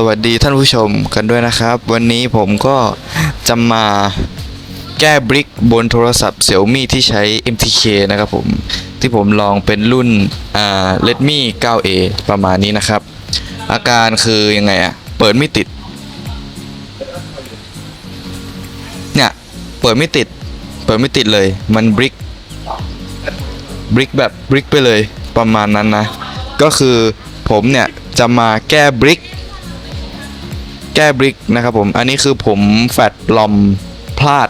สวัสดีท่านผู้ชมกันด้วยนะครับ วันนี้ผมก็จะมาแก้บริกบนโทรศัพท์ Xiaomi ที่ใช้ MTK นะครับผมที่ผมลองเป็นรุ่นอ่า Redmi 9A ประมาณนี้นะครับ อาการคือยังไงอะเปิดไม่ติด เนี่ย เปิดไม่ติด เปิดไม่ติดเลย มันบริกบริกแบบบริกไปเลยประมาณนั้นนะ ก็คือผมเนี่ยจะมาแก้บริก แก้บริกนะครับผม อันนี้คือผมแฟดลอมพลาด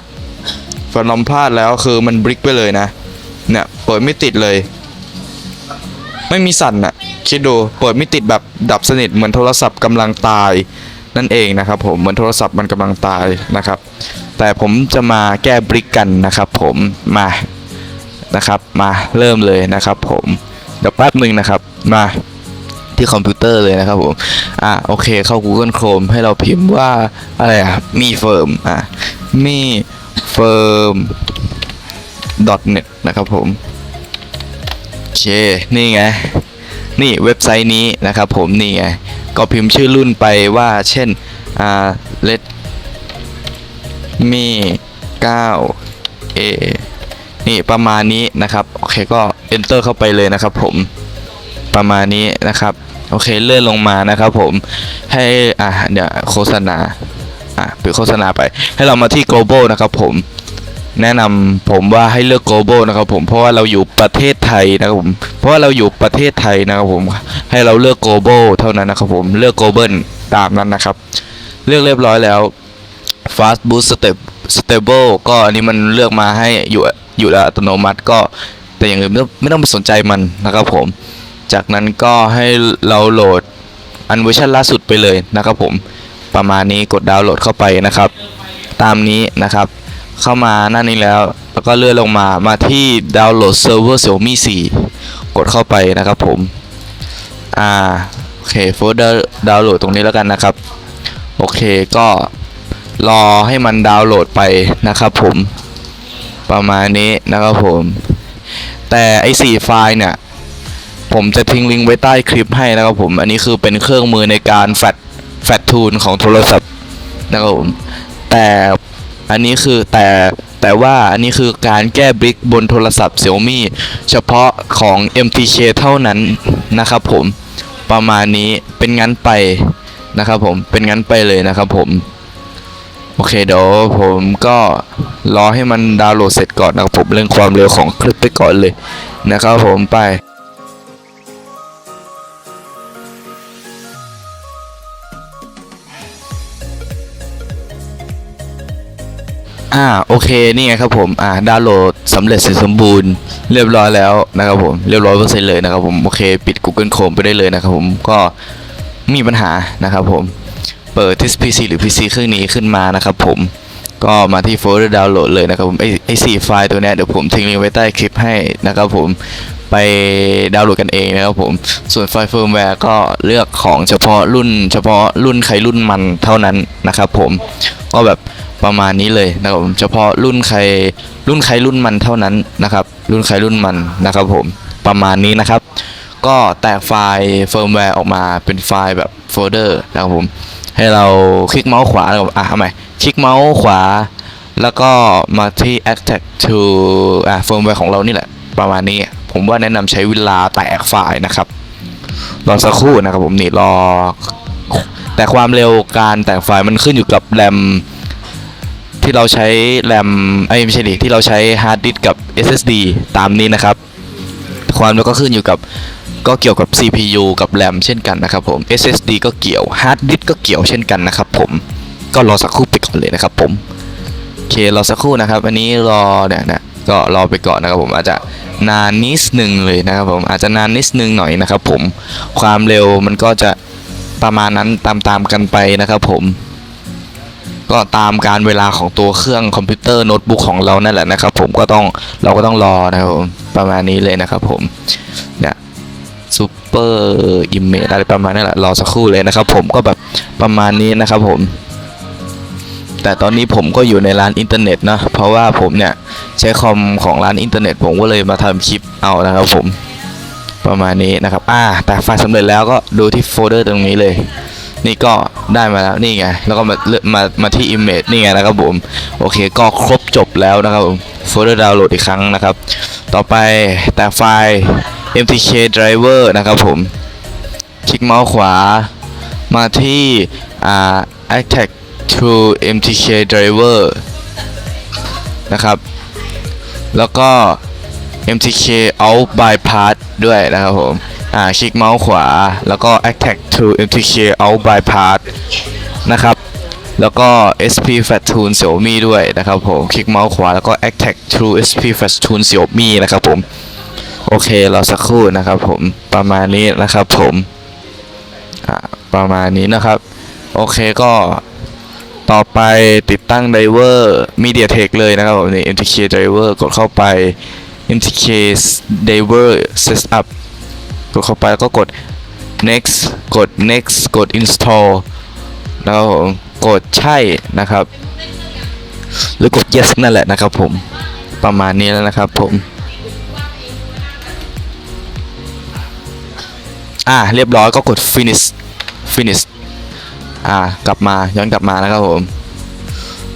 แฟดลอมพลาดแล้วคือมันบริกไปเลยนะ เนี่ยเปิดไม่ติดเลย ไม่มีสั่นอะคิดดูเปิดไม่ติดแบบดับสนิทเหมือนโทรศัพท์กำลังตายนั่นเองนะครับผมเหมือนโทรศัพท์มันกำลังตายนะครับ แต่ผมจะมาแก้บริกกันนะครับผมมานะครับมาเริ่มเลยนะครับผมเดี๋ยวแป๊บหนึ่งนะครับมา ที่คอมพิวเตอร์เลยนะครับผมอะโอเคเข้า Google Chrome ให้เราพิมพ์ว่าอะไรอะมีเฟิร์มอะมีเฟิร์ม .net นะครับผมโอเคนี่ไงนี่เว็บไซต์นี้นะครับผมนี่ไงก็พิมพ์ชื่อรุ่นไปว่าเช่นอ่า let me 9 a นี่ประมาณนี้นะครับ โอเคก็ enter เข้าไปเลยนะครับผมประมาณนี้นะครับ โอเคเลื่อนลงมานะครับผมให้อะเดี๋ยวโฆษณาอะปิดโฆษณาไป ให้เรามาที่ global นะครับผมแนะนำผมว่าให้เลือก global นะครับผมเพราะว่าเราอยู่ประเทศไทยนะครับผมเพราะว่าเราอยู่ประเทศไทยนะครับผมให้เราเลือก global เท่านั้นนะครับผมเลือก global ตามนั้นนะครับ เลือกเรียบร้อยแล้ว fast boost step stable ก็อันนี้มันเลือกมาให้อยู่อยู่แล้วอัตโนมัติก็แต่อย่างอื่นไม่ต้องไม่ต้องไปสนใจมันนะครับผม จากนั้นก็ให้เราโหลดอันเวอร์ชันล่าสุดไปเลยนะครับผมประมาณนี้กดดาวน์โหลดเข้าไปนะครับ ตามนี้นะครับ เข้ามาหน้านี้แล้วแล้วก็เลื่อนลงมามาที่ดาวน์โหลดเซิร์ฟเวอร์ Xiaomi 4 กดเข้าไปนะครับผมอ่าโอเคโฟลเดอร์ดาวน์โหลดตรงนี้แล้วกันนะครับ โอเคก็รอให้มันดาวน์โหลดไปนะครับผมประมาณนี้นะครับผม แต่ไอ้สี่ไฟล์เนี่ย ผมจะทิ้งลิงก์ไว้ใต้คลิปให้นะครับผม อันนี้คือเป็นเครื่องมือในการแฟดแฟดทูนของโทรศัพท์นะครับผม แต่อันนี้คือแต่แต่ว่าอันนี้คือการแก้บริกบนโทรศัพท์ Xiaomi เฉพาะของ MTK เท่านั้นนะครับผมประมาณนี้เป็นงั้นไปนะครับผมเป็นงั้นไปเลยนะครับผม โอเคเดี๋ยวผมก็รอให้มันดาวน์โหลดเสร็จก่อนนะครับผมเรื่องความเร็วของคลิปไปก่อนเลยนะครับผมไป อ่าโอเคนี่ไงครับผมอ่าดาวน์โหลดสำเร็จเสร็จสมบูรณ์เรียบร้อยแล้วนะครับผมเรียบร้อยเปอร์เซ็นต์เลยนะครับผมโอเคปิด Google Chrome ไปได้เลยนะครับผมก็ไมมีปัญหานะครับผมเปิดที่ PC หรือ PC เครื่องนี้ขึ้นมานะครับผมก็มาที่โฟลเดอร์ดาวน์โหลดเลยนะครับผมไอไอสี่ไฟล์ตัวนี้เดี๋ยวผมทิ้งลิงก์ไว้ใต้คลิปให้นะครับผมไปดาวน์โหลดกันเองนะครับผม ส่วนไฟล์เฟิร์มแวร์ก็เลือกของเฉพาะรุ่น เฉพาะรุ่นใครรุ่นมันเท่านั้นนะครับผม ก็แบบ ประมาณนี้เลยนะครับผมเฉพาะรุ่นใครรุ่นใครรุ่นมันเท่านั้นนะครับ รุ่นใครรุ่นมันนะครับผมประมาณนี้นะครับ ก็แตกไฟล์เฟิร์มแวร์ออกมาเป็นไฟล์แบบโฟลเดอร์นะครับผมให้เราคลิกเมาส์ขวาแล้วอะทำไมคลิกเมาส์ขวา แล้วก็มาที่ attach to อะเฟิร์มแวร์ของเรานี่แหละ ประมาณนี้ ผมว่าแนะนำใช้เวลาแตกไฟล์นะครับรอสักครู่นะครับผมนี่รอแต่ความเร็วการแตกไฟล์มันขึ้นอยู่กับแรม ที่เราใช้แรมไอ้ไม่ใช่ดิที่เราใช้ฮาร์ดดิสก์กับ SSD ตามนี้นะครับ ความแล้วก็ขึ้นอยู่กับก็เกี่ยวกับ CPU กับแรมเช่นกันนะครับผม SSD ก็เกี่ยวฮาร์ดดิสก์ก็เกี่ยวเช่นกันนะครับผมก็รอสักครู่ไปก่อนเลยนะครับผมโอเครอสักครู่นะครับ อันนี้รอเนี่ยนะก็รอไปก่อนนะครับผมอาจจะนานนิดนึงเลยนะครับผมอาจจะนานนิดนึงหน่อยนะครับผมความเร็วมันก็จะประมาณนั้นตามๆกันไปนะครับผม ก็ตามการเวลาของตัวเครื่องคอมพิวเตอร์โน้ตบุ๊กของเรานั่นแหละนะครับ ผมก็ต้องเราก็ต้องรอนะครับผมประมาณนี้เลยนะครับผมเนี่ยซูเปอร์อิมเมจอะไรประมาณนี้แหละรอสักครู่เลยนะครับ ผมก็แบบประมาณนี้นะครับผม แต่ตอนนี้ผมก็อยู่ในร้านอินเทอร์เน็ตนะเพราะว่าผมเนี่ยใช้คอมของร้านอินเทอร์เน็ต ผมก็เลยมาทำคลิปเอานะครับผมประมาณนี้นะครับ อ่า แต่ไฟล์สำเร็จแล้วก็ดูที่โฟลเดอร์ตรงนี้เลย นี่ก็ได้มาแล้วนี่ไงแล้วก็มามามาที่ image นี่ไงนะครับผมโอเคก็ครบจบแล้วนะครับผมโฟลเดอร์ดาวน์โหลดอีกครั้งนะครับ ต่อไปแต่ไฟล์ mtk driver นะครับผมคลิกเมาส์ขวามาที่อ่า attack to mtk driver นะครับ แล้วก็ mtk out bypass ด้วยนะครับผม อ่าคลิกเมาส์ขวา แล้วก็ attack to mtk out bypass นะครับ แล้วก็ sp fat tune xiaomi ด้วยนะครับผม คลิกเมาส์ขวาแล้วก็ attack to sp fat tune xiaomi นะครับผม โอเครอสักครู่นะครับผม ประมาณนี้นะครับผมประมาณนี้นะครับ โอเคก็ต่อไปติดตั้งไดเวอร์ MediaTek เลยนะครับผมในี่ MTK driver กดเข้าไป MTK driver setup กดเข้าไปแล้วก็กด next กด next กด install แล้วกดใช่นะครับ หรือกด yes นั่นแหละนะครับผมประมาณนี้แล้วนะครับผม อ่าเรียบร้อยก็กด finish finish อ่ากลับมาย้อนกลับมานะครับผม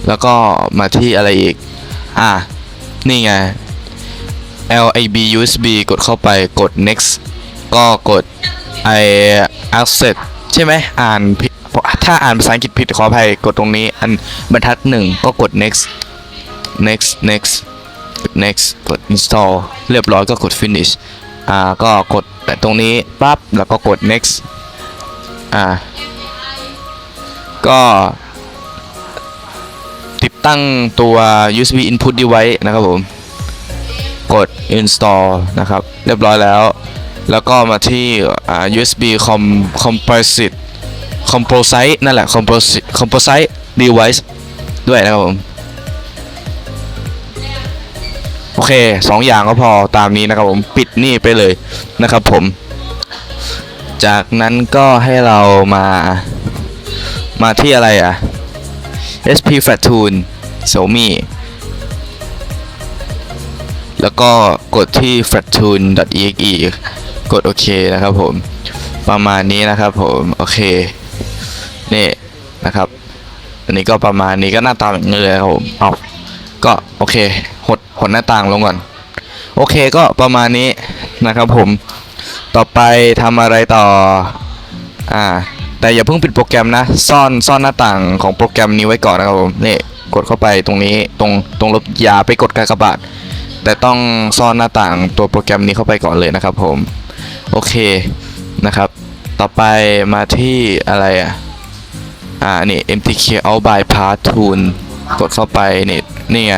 แล้วก็มาที่อะไรอีก อ่านี่ไง LAB USB กดเข้าไปกด next ก็กด i accept ใช่ไหมอ่านถ้าอ่านภาษาอังกฤษผิดขออภัยกดตรงนี้ อันบรรทัดหนึ่งก็กด next next next next กด install เรียบร้อยก็กด finish อ่าก็กดแต่ตรงนี้ปั๊บแล้วก็กด next อ่าก็ติดตั้งตัว USB input device นะครับผม กด install นะครับ เรียบร้อยแล้ว แล้วก็มาที่ USB com composite composite นั่นแหละ composite composite device ด้วยนะครับผม โอเคสองอย่างก็พอตามนี้นะครับผม ปิดนี่ไปเลยนะครับผม จากนั้นก็ให้เรามา มาที่อะไรอะ SP Fat Tune Xiaomi แล้วก็กดที่ fattune.exe กดโอเคนะครับผมประมาณนี้นะครับผมโอเคนี่นะครับ อันนี้ก็ประมาณนี้ก็หน้าตาแบบนี้เลยครับผมเอาก็โอเคหดหดหน้าต่างลงก่อน โอเคก็ประมาณนี้นะครับผมต่อไปทำอะไรต่ออ่าแต่อย่าเพิ่งปิดโปรแกรมนะ ซ่อนซ่อนหน้าต่างของโปรแกรมนี้ไว้ก่อนนะครับผมนี่กดเข้าไปตรงนี้ตรงตรงลบอย่าไปกดกากบาทแต่ต้องซ่อนหน้าต่างตัวโปรแกรมนี้เข้าไปก่อนเลยนะครับผม โอเคนะครับ ต่อไปมาที่อะไรอะ อ่า นี่ MTK Out Bypass Tool กดเข้าไปนี่นี่ไง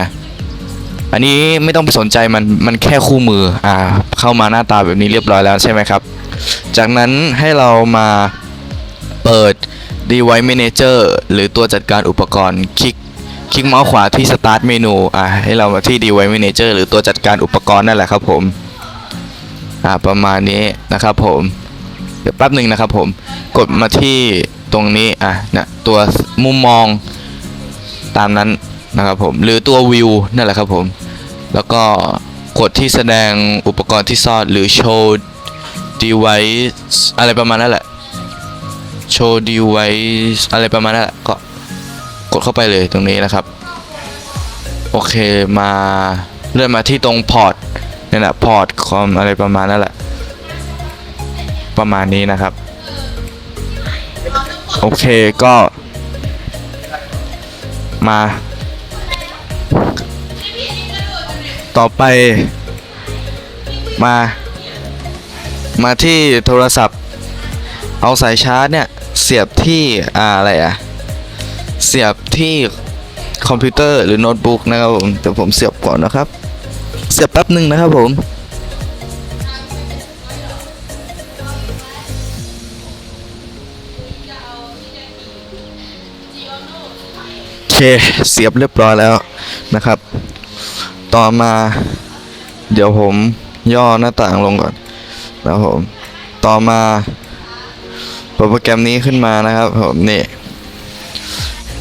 อันนี้ไม่ต้องไปสนใจมันมันแค่คู่มืออ่าเข้ามาหน้าตาแบบนี้เรียบร้อยแล้วใช่ไหมครับ จากนั้นให้เรามาเปิด Device Manager หรือตัวจัดการอุปกรณ์คลิกคลิกเมาส์ขวาที่ Start Menu อ่าให้เรามาที่ Device Manager หรือตัวจัดการอุปกรณ์นั่นแหละครับผม อ่าประมาณนี้นะครับผมเดี๋ยวแป๊บหนึ่งนะครับผมกดมาที่ตรงนี้อะเนี่ยตัวมุมมองตามนั้นนะครับผมหรือตัววิวนั่นแหละครับผมแล้วก็กดที่แสดงอุปกรณ์ที่ซ่อนหรือ show device อะไรประมาณนั้นแหละ show device อะไรประมาณนั้นแหละก็กดเข้าไปเลยตรงนี้นะครับ โอเคมาเลื่อนมาที่ตรงพอร์ต นี่นแหละพอร์ตคอมอะไรประมาณนั่นแหละ ประมาณนี้นะครับ โอเคก็ มา ต่อไป มา มาที่โทรศัพท์ เอาสายชาร์จเนี่ย เสียบที่อ่าอะไรอะเสียบที่คอมพิวเตอร์หรือโน้ตบุ๊กนะครับผมแต่ผมเสียบก่อนนะครับ เสียบแป๊บหนึ่งนะครับผมโอเคเสียบเรียบร้อยแล้วนะครับ ต่อมา เดี๋ยวผมย่อหน้าต่างลงก่อนนะครับผม ต่อมาโปรแกรมนี้ขึ้นมานะครับผมนี่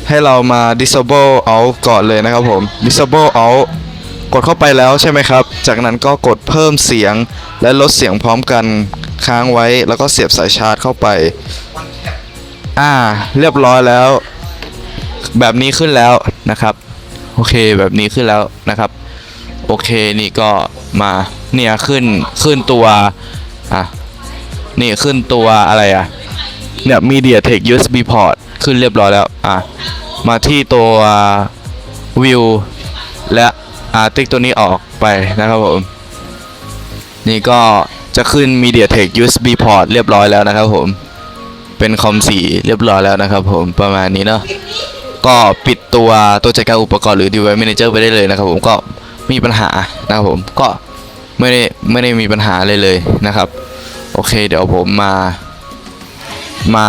ให้เรามา disable out ก่อนเลยนะครับผม disable out กดเข้าไปแล้วใช่ไหมครับ จากนั้นก็กดเพิ่มเสียงและลดเสียงพร้อมกันค้างไว้แล้วก็เสียบสายชาร์จเข้าไป อ่า เรียบร้อยแล้ว แบบนี้ขึ้นแล้วนะครับ โอเคแบบนี้ขึ้นแล้วนะครับ โอเคนี่ก็มาเนี่ยขึ้นขึ้นตัวอะนี่ขึ้นตัวอะไรอะเนี่ย MediaTek USB port ขึ้นเรียบร้อยแล้ว อะ มาที่ตัววิวและ อ่าติ๊กตัวนี้ออกไปนะครับผม นี่ก็จะขึ้น MediaTek USB port เรียบร้อยแล้วนะครับผม เป็นคอมสีเรียบร้อยแล้วนะครับผมประมาณนี้เนาะก็ปิดตัวตัวจัดการอุปกรณ์หรือ device manager ไปได้เลยนะครับผมก็ไม่มีปัญหานะครับผมก็ไม่ได้ไม่ได้มีปัญหาเลยเลยนะครับ โอเคเดี๋ยวผมมา มา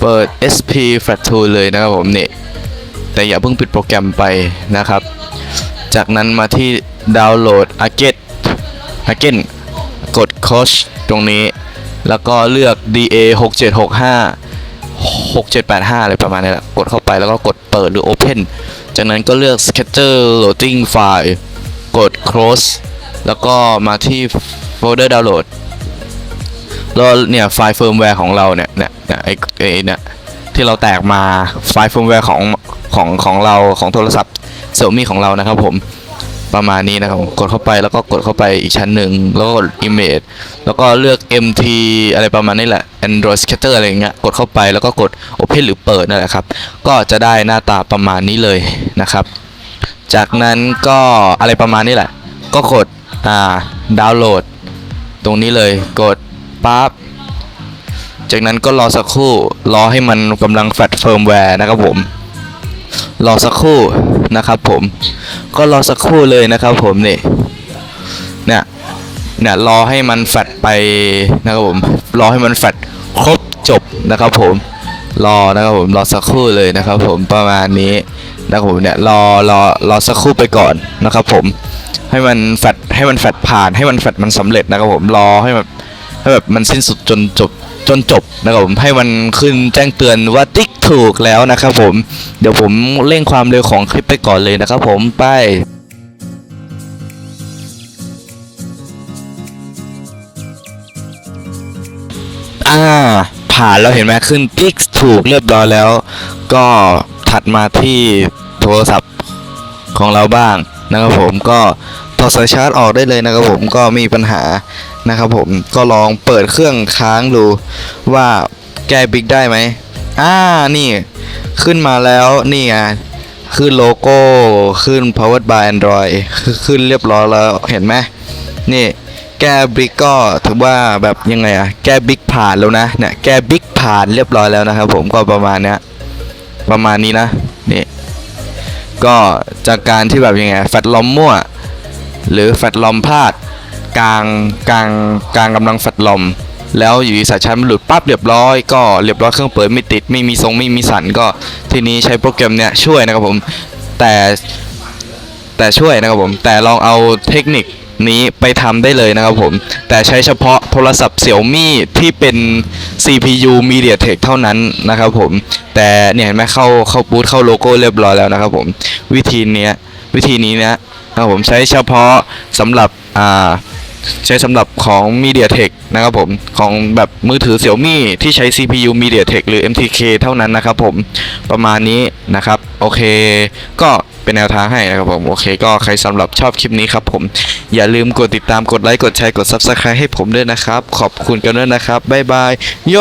เปิด SP Flat Tool เลยนะครับผมนี่แต่อย่าเพิ่งปิดโปรแกรมไปนะครับ จากนั้นมาที่ดาวน์โหลด a g e t a g e n กด Coach ตรงนี้ แล้วก็เลือก DA 6765 6785 อะไรประมาณนี้แหละกดเข้าไปแล้วก็กดเปิดหรือ Open จากนั้นก็เลือก Sketcher Loading File กด Close แล้วก็มาที่โฟลเดอร์ดาวน์โหลดแล้วเนี่ยไฟล์เฟิร์มแวร์ของเราเนี่ยเนี่ยเนี่ยไอ้ไอ้เนี่ยที่เราแตกมาไฟล์เฟิร์มแวร์ของของของเราของโทรศัพท์ Xiaomi ของเรานะครับผมประมาณนี้นะครับกดเข้าไปแล้วก็กดเข้าไปอีกชั้นหนึ่งแล้วก็กด image แล้วก็เลือก MT อะไรประมาณนี้แหละ Android Scatter อะไรอย่างเงี้ยกดเข้าไปแล้วก็กด Open หรือเปิดนั่นแหละครับ ก็จะได้หน้าตาประมาณนี้เลยนะครับ จากนั้นก็อะไรประมาณนี้แหละ ก็กดอ่าดาวน์โหลด ตรงนี้เลยกดปั๊บจากนั้นก็รอสักครู่รอให้มันกำลังแฟลชเฟิร์มแวร์นะครับผม รอสักครู่นะครับผมก็รอสักครู่เลยนะครับผมนี่เนี่ยเนี่ยรอให้มันแฟดไปนะครับผมรอให้มันแฟดครบจบนะครับผมรอนะครับผมรอสักครู่เลยนะครับผมประมาณนี้นะครับผมเนี่ยรอรอรอสักครู่ไปก่อนนะครับผมให้มันแฟดให้มันแฟดผ่านให้มันแฟดมันสำเร็จนะครับผมรอให้มัน ให้แบบมันสิ้นสุดจนจบจนจบนะครับผมให้มันขึ้นแจ้งเตือนว่าติ๊กถูกแล้วนะครับผมเดี๋ยวผมเร่งความเร็วของคลิปไปก่อนเลยนะครับผมไปอ่าผ่านแล้วเห็นไหมขึ้นติ๊กถูกเรียบร้อยแล้ว ก็ถัดมาที่โทรศัพท์ของเราบ้างนะครับผมก็ถอดสายชาร์จออกได้เลยนะครับผมก็มีปัญหา นะครับผมก็ลองเปิดเครื่องค้างดูว่าแก้บิ๊กได้ไหมอ่านี่ ขึ้นมาแล้วนี่ไงขึ้นโลโก้ขึ้น powered by android ขึ้นเรียบร้อยแล้วเห็นไหมนี่แก้บิ๊กก็ถือว่าแบบยังไงอะแก้บิ๊กผ่านแล้วนะเนี่ยแก้บิ๊กผ่านเรียบร้อยแล้วนะครับผมก็ประมาณเนี้ยประมาณนี้นะนี่ก็จากการที่แบบยังไงแฟตลอมมั่ว หรือแฟตลอมพลาด กลางกลางกลางกำลังแฟตลอม แล้วอยู่สายชาร์จมันหลุดปั๊บเรียบร้อยก็เรียบร้อยเครื่องเปิดไม่ติดไม่มีทรงไม่มีสันก็ทีนี้ใช้โปรแกรมเนี้ยช่วยนะครับผมแต่แต่ช่วยนะครับผมแต่ลองเอาเทคนิคนี้ไปทำได้เลยนะครับผม แต่ใช้เฉพาะโทรศัพท์ Xiaomi ที่เป็น CPU MediaTek เท่านั้นนะครับผม แต่เนี่ยเห็นไหมเข้าเข้าบูทเข้าโลโก้เรียบร้อยแล้วนะครับผม วิธีเนี้ยวิธีนี้นะครับผมใช้เฉพาะสำหรับอ่า ใช้สำหรับของ MediaTek นะครับผมของแบบมือถือ Xiaomi ที่ใช้ CPU MediaTek หรือ MTK เท่านั้นนะครับผมประมาณนี้นะครับ โอเค ก็เป็นแนวทางให้นะครับผม โอเค ก็ใครสำหรับชอบคลิปนี้ครับผม อย่าลืมกดติดตามกดไลค์ กดแชร์ กด Subscribe ให้ผมด้วยนะครับ ขอบคุณกันด้วยนะครับ บ๊ายบาย โย